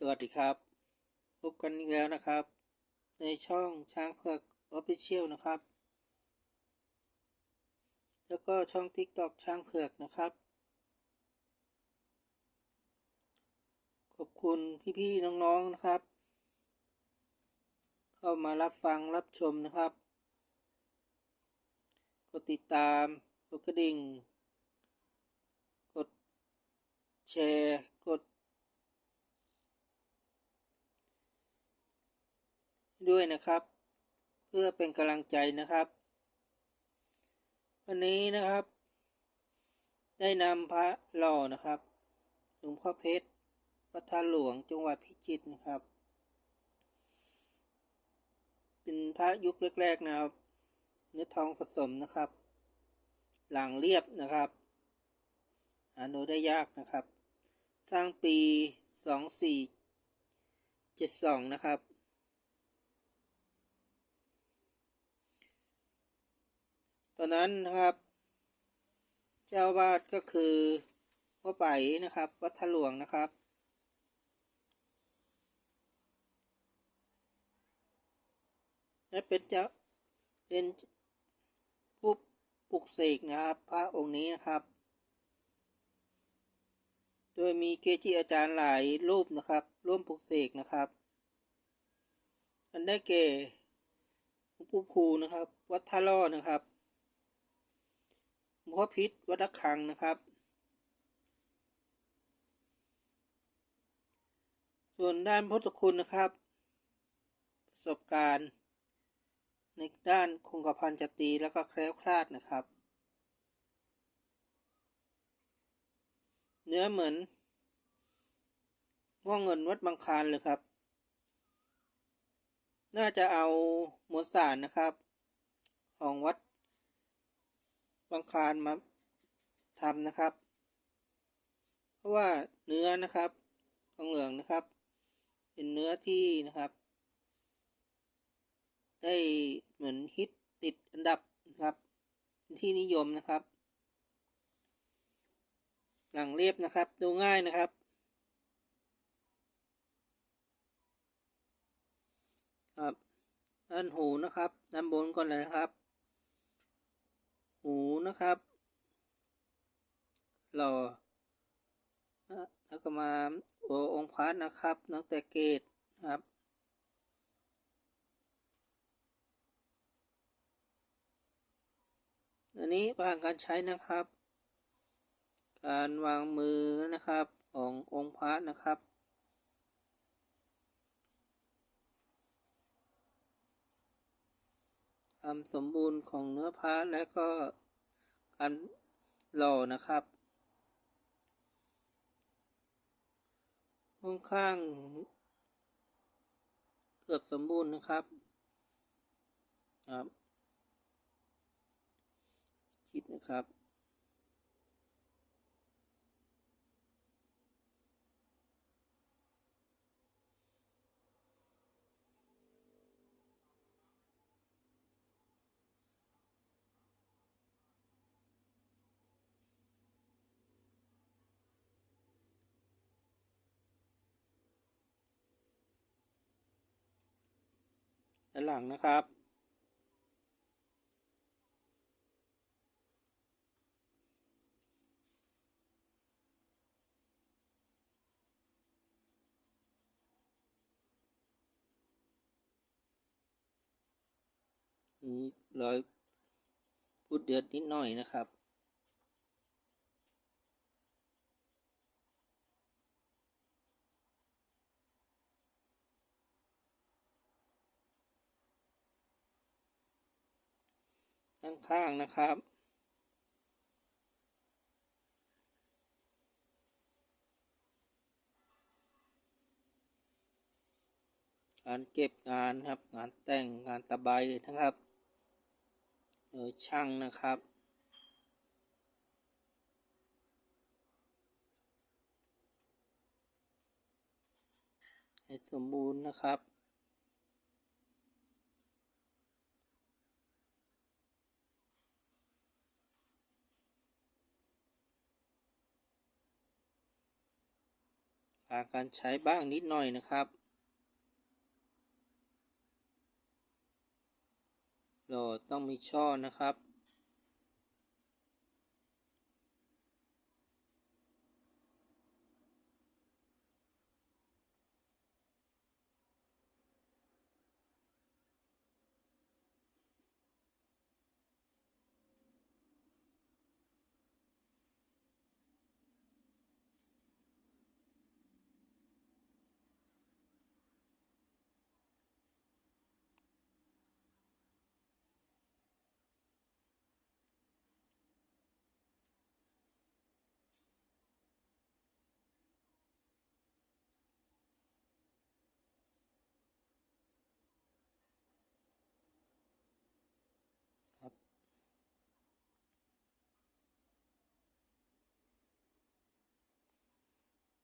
สวัสดีครับ พบกันอีกแล้วนะครับ ในช่องช้างเผือกออฟฟิเชียลนะครับ แล้วก็ช่อง TikTok ช้างเผือกนะครับ ขอบคุณพี่ๆน้องๆนะครับ เข้ามารับฟังรับชมนะครับ กดติดตามกดกระดิ่ง กดแชร์ กด ด้วยนะครับ เพื่อเป็นกำลังใจนะครับ วันนี้นะครับ ได้นำพระหล่อนะครับหลวงพ่อเพชรวัดท่าหลวงจังหวัดพิจิตรนะครับ เป็นพระยุคแรกๆนะครับ เนื้อทองผสมนะครับ หลังเรียบนะครับหาดูได้ยากนะครับ สร้างปี 2472 นะครับ ตอนนั้นนะครับ เจ้าวาดก็คือพ่อไปนะครับ วัดทะหลวงนะครับและเป็นเจ้าเป็นผู้ปลุกเสกนะครับ พระองค์นี้นะครับ โดยมีเกจิอาจารย์หลายรูปนะครับ ร่วมปลุกเสกนะครับ อันได้แก่หลวงปู่ภูนะครับ วัดท่าล่อนะครับ หลวงพ่อพิษวัดระฆังนะครับ ส่วนด้านพุทธคุณนะครับ ประสบการณ์ในด้านคงกระพันจตีแล้วก็แคล้วคลาดนะครับ เนื้อเหมือนง่วงเงินวัดบางคานเลยครับ น่าจะเอามวลสารนะครับ ของวัด บางคานมาทำนะครับ เพราะว่าเนื้อนะครับทองเหลืองนะครับ เป็นเนื้อที่นะครับ ได้เหมือนฮิตติดอันดับนะครับที่นิยมนะครับ หลังเรียบนะครับ ดูง่ายนะครับครับด้านหูนะครับด้านบนก่อนเลยนะครับ หูนะครับ หล่อนะแล้วก็มาโอองค์พระนะครับนังแต่เกตนะครับอันนี้ผ่านการใช้นะครับ การวางมือนะครับขององค์พระนะครับ ความสมบูรณ์ของเนื้อพระและก็การหล่อนะครับค่อนข้าง เกือบสมบูรณ์นะครับครับ คิดนะครับ ด้านหลังนะครับมีรอยพูดเดือดนิดหน่อยนะครับ ด้านข้างนะครับการเก็บงานครับงานแต่งงานตะไบนะครับโดยช่างนะครับ ให้สมบูรณ์นะครับาการใช้บ้างนิดหน่อยนะครับโหลดต้องมีช่อนะครับ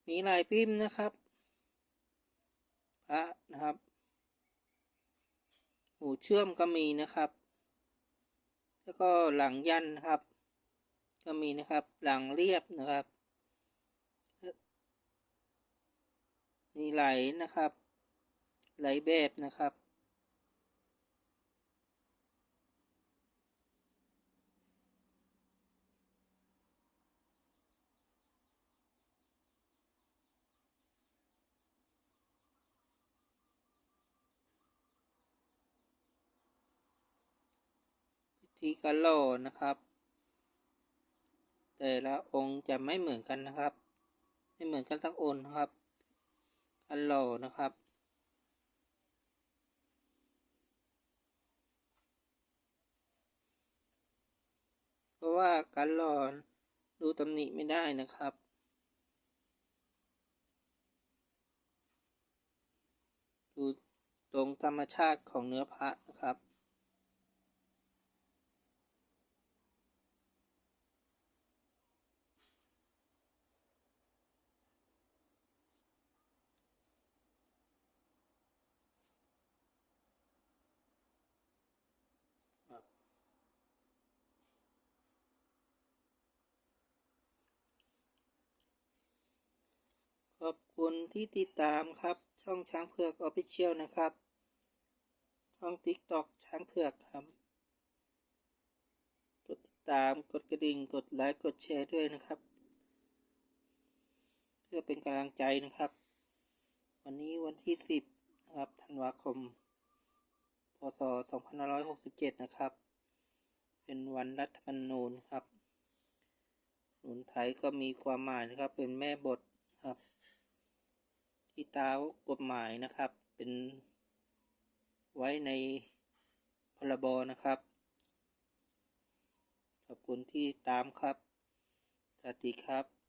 มีลายพิมพ์นะครับพระนะครับหูเชื่อมก็มีนะครับ แล้วก็หลังยันนะครับ ก็มีนะครับหลังเรียบนะครับ มีไหลนะครับ ไหลแบบนะครับ วิธีการหล่อนะครับ แต่ละองค์จะไม่เหมือนกันนะครับ ไม่เหมือนกันสักองค์นะครับการหล่อนะครับเพราะว่าการหล่อดูตำหนิไม่ได้นะครับดูตรงธรรมชาติของเนื้อพระนะครับ ขอบคุณที่ติดตามครับ ช่องช้างเผือกออฟฟิเชียลนะครับ ช่องติ๊กตอกช้างเผือกครับ กดติดตามกดกระดิ่งกดไลค์กดแชร์ด้วยนะครับ เพื่อเป็นกำลังใจนะครับ วันนี้วันที่ 10นะครับธันวาคม พศ 2567 นะครับ เป็นวันรัฐธรรมนูญครับหนุนไทยก็มีความหมายนะครับเป็นแม่บทครับ ที่ตาวกฎหมายนะครับ เป็นไว้ในพรบนะครับ ขอบคุณที่ตามครับ สวัสดีครับ